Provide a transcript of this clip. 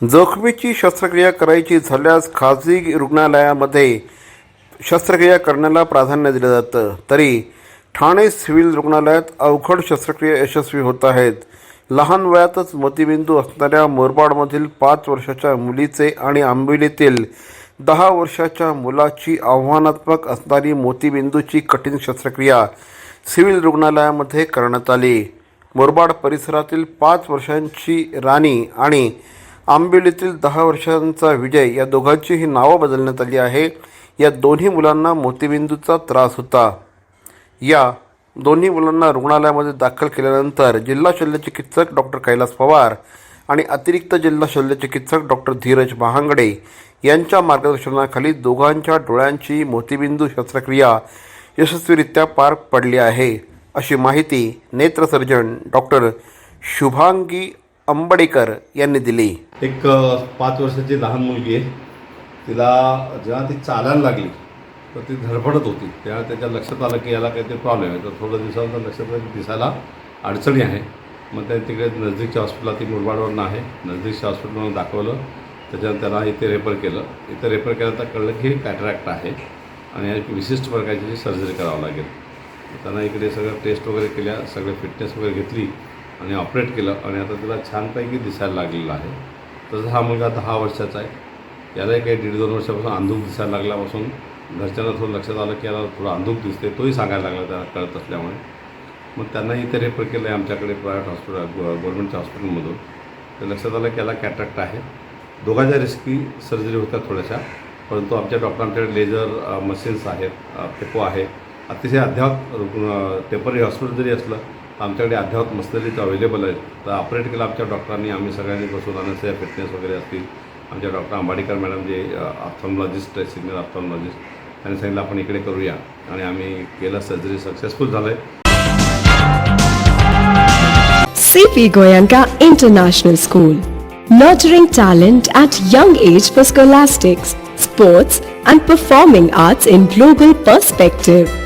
जखमीची शस्त्रक्रिया करायची झाल्यास खाजगी रुग्णालयामध्ये शस्त्रक्रिया करण्याला प्राधान्य दिलं जातं. तरी ठाणे सिव्हिल रुग्णालयात अवघड शस्त्रक्रिया यशस्वी होत आहेत. लहान वयातच मोतीबिंदू असणाऱ्या मोरबाडमधील पाच वर्षाच्या मुलीचे आणि आंबिलीतील दहा वर्षाच्या मुलाची आव्हानात्मक असणारी मोतीबिंदूची कठीण शस्त्रक्रिया सिव्हिल रुग्णालयामध्ये करण्यात आली. मोरबाड परिसरातील पाच वर्षांची राणी आणि आंबिवलीतील दहा वर्षांचा विजय या दोघांचीही नावं बदलण्यात आली आहे. या दोन्ही मुलांना मोतीबिंदूचा त्रास होता. या दोन्ही मुलांना रुग्णालयामध्ये दाखल केल्यानंतर जिल्हा शल्यचिकित्सक डॉक्टर कैलास पवार आणि अतिरिक्त जिल्हा शल्यचिकित्सक डॉक्टर धीरज महांगडे यांच्या मार्गदर्शनाखाली दोघांच्या डोळ्यांची मोतीबिंदू शस्त्रक्रिया यशस्वीरित्या पार पडली आहे अशी माहिती नेत्रसर्जन डॉक्टर शुभांगी अंबडेकर यांनी दिली. एक पाच वर्षाची लहान मुलगी आहे. तिला जेव्हा ती चालायला लागली तर ती धडपडत होती. तेव्हा त्याच्या लक्षात आलं की याला काहीतरी प्रॉब्लेम आहे. तर थोडं दिवसानंतर लक्षात आलं की दिसायला अडचणी आहे. मग त्या तिकडे नजदीकच्या हॉस्पिटलला ती मुरबाडवरून आहे नजदीकच्या हॉस्पिटलमध्ये दाखवलं. त्याच्यानंतर त्याला इथे रेफर केलं. इथे रेफर केलं तर कळलं की हे कॅटरॅक्ट आहे आणि या विशिष्ट प्रकारची सर्जरी करावं लागेल. त्यांना इकडे सगळं टेस्ट वगैरे केल्या सगळे फिटनेस वगैरे घेतली. आणि ऑपरेट केलं आणि आता तिला छानपैकी दिसायला लागलेलं आहे. तसंच हा मुलगा दहा वर्षाचा आहे. यालाही काही दीड दोन वर्षापासून अंधूक दिसायला लागल्यापासून घरच्यांना थोडं लक्षात आलं की याला थोडं अंधूक दिसते तोही सांगायला लागला त्याला कळत असल्यामुळे. मग त्यांनाही इथे रेफर केलं आहे आमच्याकडे प्रायव्हेट हॉस्पिटल गव्हर्नमेंटच्या हॉस्पिटलमधून तर लक्षात आलं की याला कॅटॅक्ट आहे. दोघांच्या रिस्की सर्जरी होतात थोड्याशा परंतु आमच्या डॉक्टरांकडे लेझर मशीन्स आहेत पेपो आहे. अतिशय अद्यावत रुग्ण टेंपररी हॉस्पिटल जरी असलं आमच्याकडे अद्यावत मशिनरीज अवेलेबल आहेत. तर ऑपरेट केलं आमच्या डॉक्टरांनी आम्ही सगळ्यांनी बसून आणण्याचे फिटनेस वगैरे असतील. आमच्या डॉक्टर आंबाडीकर मॅडम जे ऑप्थॉमॉलॉजिस्ट आहे सिनियर ऑप्थॉमॉलॉजिस्ट त्यांनी सांगितलं आपण इकडे करूया. आणि आम्ही केलं सर्जरी सक्सेसफुल झालं आहे C P Goenka international school nurturing talent at young age for scholastics sports and performing arts in global perspective